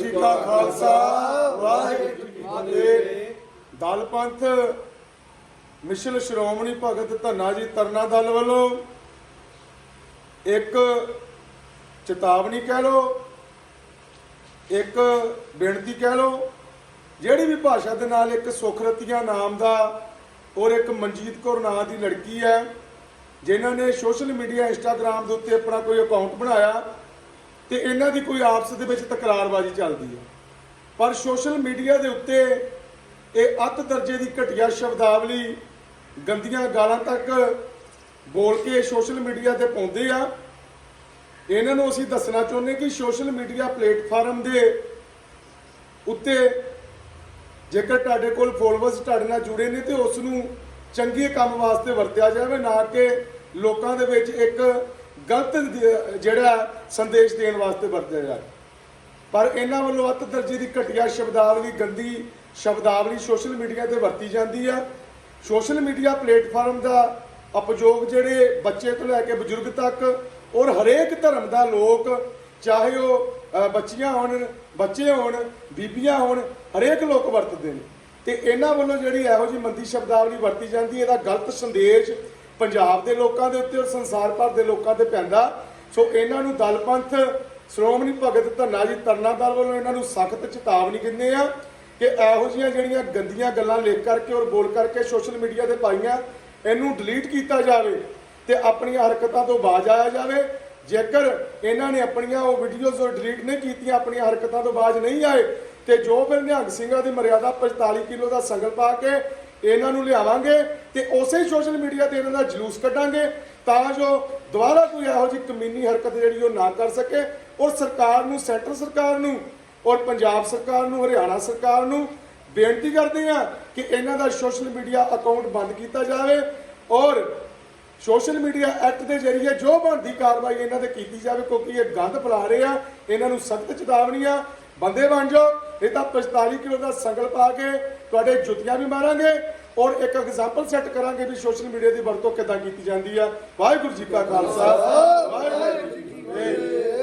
ਜੀ ਕਾ ਖਾਲਸਾ, ਵਾਹਿਗੁਰੂ ਜੀ ਕੀ ਫਤਿਹ। ਦਲ ਪੰਥ ਮਿਸ਼ਨ ਸ਼੍ਰੋਮਣੀ ਭਗਤ ਧੰਨਾ ਜੀ ਤਰਨਾ ਦਲ ਵੱਲੋਂ ਇੱਕ ਚੇਤਾਵਨੀ ਕਹਿ ਲਓ, ਇੱਕ ਬੇਨਤੀ ਕਹਿ ਲਓ, ਜਿਹੜੀ ਵੀ ਭਾਸ਼ਾ ਦੇ ਨਾਲ ਇੱਕ ਸੁਖਰਤੀਆਂ ਨਾਮ ਦਾ ਔਰ ਇੱਕ ਮਨਜੀਤ ਕੌਰ ਨਾਂ ਦੀ ਲੜਕੀ ਹੈ, ਜਿਨ੍ਹਾਂ ਨੇ ਸੋਸ਼ਲ ਮੀਡੀਆ ਇੰਸਟਾਗ੍ਰam ਦੇ ਉੱਤੇ ਆਪਣਾ ਕੋਈ ਅਕਾਊਂਟ ਬਣਾਇਆ ਤੇ ਇਹਨਾਂ ਦੀ ਕੋਈ ਆਪਸ ਦੇ ਵਿੱਚ ਤਕਰਾਰਬਾਜ਼ੀ ਚੱਲਦੀ ਹੈ। ਪਰ ਸੋਸ਼ਲ ਮੀਡੀਆ ਦੇ ਉੱਤੇ ਇਹ ਅੱਤ ਦਰਜੇ ਦੀ ਘਟੀਆ ਸ਼ਬਦਾਵਲੀ ਗੰਦੀਆਂ ਗਾਲਾਂ ਤੱਕ ਬੋਲ ਕੇ ਸੋਸ਼ਲ ਮੀਡੀਆ ਤੇ ਪਾਉਂਦੇ ਆ। ਇਹਨਾਂ ਨੂੰ ਅਸੀਂ ਦੱਸਣਾ ਚਾਹੁੰਦੇ ਕਿ ਸੋਸ਼ਲ ਮੀਡੀਆ ਪਲੇਟਫਾਰਮ ਦੇ ਉੱਤੇ ਜੇਕਰ ਤੁਹਾਡੇ ਕੋਲ ਫੋਲੋਅਰਸ ਤੁਹਾਡੇ ਨਾਲ ਜੁੜੇ ਨੇ ਤੇ ਉਸ ਨੂੰ ਚੰਗੇ ਕੰਮ ਵਾਸਤੇ ਵਰਤਿਆ ਜਾਵੇ, ਨਾ ਕਿ ਲੋਕਾਂ ਦੇ ਵਿੱਚ ਇੱਕ ਗਲਤ ਜਿਹੜਾ ਸੰਦੇਸ਼ ਦੇਣ ਵਾਸਤੇ ਵਰਤਿਆ ਜਾਵੇ ਪਰ ਇਹਨਾਂ ਵੱਲੋਂ ਅੱਤ ਦਰਜੇ ਦੀ ਘਟੀਆ ਸ਼ਬਦਾਵਲੀ, ਗੰਦੀ ਸ਼ਬਦਾਵਲੀ ਸੋਸ਼ਲ ਮੀਡੀਆ ਤੇ ਵਰਤੀ ਜਾਂਦੀ ਆ। ਸੋਸ਼ਲ ਮੀਡੀਆ ਪਲੇਟਫਾਰਮ ਦਾ ਉਪਯੋਗ ਜਿਹੜੇ ਬੱਚੇ ਤੋਂ ਲੈ ਕੇ ਬਜ਼ੁਰਗ ਤੱਕ ਔਰ ਹਰੇਕ ਧਰਮ ਦਾ ਲੋਕ, ਚਾਹੇ ਉਹ ਬੱਚੀਆਂ ਹੋਣ, ਬੱਚੇ ਹੋਣ, ਬੀਬੀਆਂ ਹੋਣ, ਹਰੇਕ ਲੋਕ ਵਰਤਦੇ ਨੇ। ਤੇ ਇਹਨਾਂ ਵੱਲੋਂ ਜਿਹੜੀ ਇਹੋ ਜਿਹੀ ਮੰਦੀ ਸ਼ਬਦਾਵਲੀ ਵਰਤੀ ਜਾਂਦੀ ਇਹਦਾ ਗਲਤ ਸੰਦੇਸ਼ ਪੰਜਾਬ ਦੇ ਲੋਕਾਂ ਦੇ ਉੱਤੇ ਔਰ ਸੰਸਾਰ ਭਰ ਦੇ ਲੋਕਾਂ ਤੇ ਪੈਂਦਾ। ਸੋ ਇਹਨਾਂ ਨੂੰ ਦਲ ਪੰਥ ਸ਼੍ਰੋਮਣੀ ਭਗਤ ਧੰਨਾ ਜੀ ਤਰਨਾ ਦਲ ਵੱਲੋਂ ਇਹਨਾਂ ਨੂੰ ਸਖਤ ਚੇਤਾਵਨੀ ਦਿੰਦੇ ਆ ਕਿ ਇਹੋ ਜਿਹੀਆਂ ਜਿਹੜੀਆਂ ਗੰਦੀਆਂ ਗੱਲਾਂ ਲਿਖ ਕਰਕੇ ਔਰ ਬੋਲ ਕਰਕੇ ਸੋਸ਼ਲ ਮੀਡੀਆ ਤੇ ਪਾਈਆਂ, ਇਹਨੂੰ ਡਿਲੀਟ ਕੀਤਾ ਜਾਵੇ ਤੇ ਆਪਣੀਆਂ ਹਰਕਤਾਂ ਤੋਂ ਬਾਜ਼ ਆਇਆ ਜਾਵੇ। ਜੇਕਰ ਇਹਨਾਂ ਨੇ ਆਪਣੀਆਂ ਉਹ ਵੀਡੀਓਜ਼ ਔਰ ਡਿਲੀਟ ਨਹੀਂ ਕੀਤੀਆਂ, ਆਪਣੀਆਂ ਹਰਕਤਾਂ ਤੋਂ ਬਾਜ਼ ਨਹੀਂ ਆਏ, ਤੇ ਜੋ ਫਿਰ ਨਿਹੰਗ ਸਿੰਘਾਂ ਦੀ ਮਰਿਆਦਾ 45 ਕਿਲੋ ਦਾ ਸੰਗਲ ਪਾ ਕੇ ਇਹਨਾਂ ਨੂੰ ਲਿਆਵਾਂਗੇ ਤੇ ਉਸੇ ਸੋਸ਼ਲ ਮੀਡੀਆ ਤੇ ਇਹਨਾਂ ਦਾ ਜਲੂਸ ਕੱਢਾਂਗੇ ਤਾਂ ਜੋ ਦੁਬਾਰਾ ਕੋਈ ਇਹੋ ਜਿਹੀ ਕਮੀਨੀ ਹਰਕਤ ਜਿਹੜੀ ਉਹ ਨਾ ਕਰ ਸਕੇ ਔਰ ਸਰਕਾਰ ਨੂੰ, ਸੈਂਟਰ ਸਰਕਾਰ ਨੂੰ ਔਰ ਪੰਜਾਬ ਸਰਕਾਰ ਨੂੰ, ਹਰਿਆਣਾ ਸਰਕਾਰ ਨੂੰ ਬੇਨਤੀ ਕਰਦੇ ਹਾਂ ਕਿ ਇਹਨਾਂ ਦਾ ਸੋਸ਼ਲ ਮੀਡੀਆ ਅਕਾਊਂਟ ਬੰਦ ਕੀਤਾ ਜਾਵੇ ਔਰ ਸੋਸ਼ਲ ਮੀਡੀਆ ਐਕਟ ਦੇ ਜ਼ਰੀਏ ਜੋ ਬਣਦੀ ਕਾਰਵਾਈ ਇਹਨਾਂ ਤੇ ਕੀਤੀ ਜਾਵੇ, ਕਿਉਂਕਿ ਇਹ ਗੰਦ ਫੈਲਾ ਰਹੇ ਆ, ਇਹਨਾਂ ਨੂੰ ਸਖਤ ਚੇਤਾਵਨੀ ਆ ਬੰਦੇ ਬਣ ਜਾਓ ਇਹ ਤਾਂ 45 ਕਿਲੋ ਦਾ ਸੰਗਲ ਪਾ ਕੇ ਤੁਹਾਡੇ ਜੁੱਤੀਆਂ ਵੀ ਮਾਰਾਂਗੇ ਔਰ ਇੱਕ ਐਗਜ਼ਾਮਪਲ ਸੈੱਟ ਕਰਾਂਗੇ ਵੀ ਸੋਸ਼ਲ ਮੀਡੀਆ ਦੀ ਵਰਤੋਂ ਕਿੱਦਾਂ ਕੀਤੀ ਜਾਂਦੀ ਆ। ਵਾਹਿਗੁਰੂ ਜੀ ਕਾ ਖਾਲਸਾ, ਵਾਹਿਗੁਰੂ ਜੀ ਕੀ ਫਤਿਹ।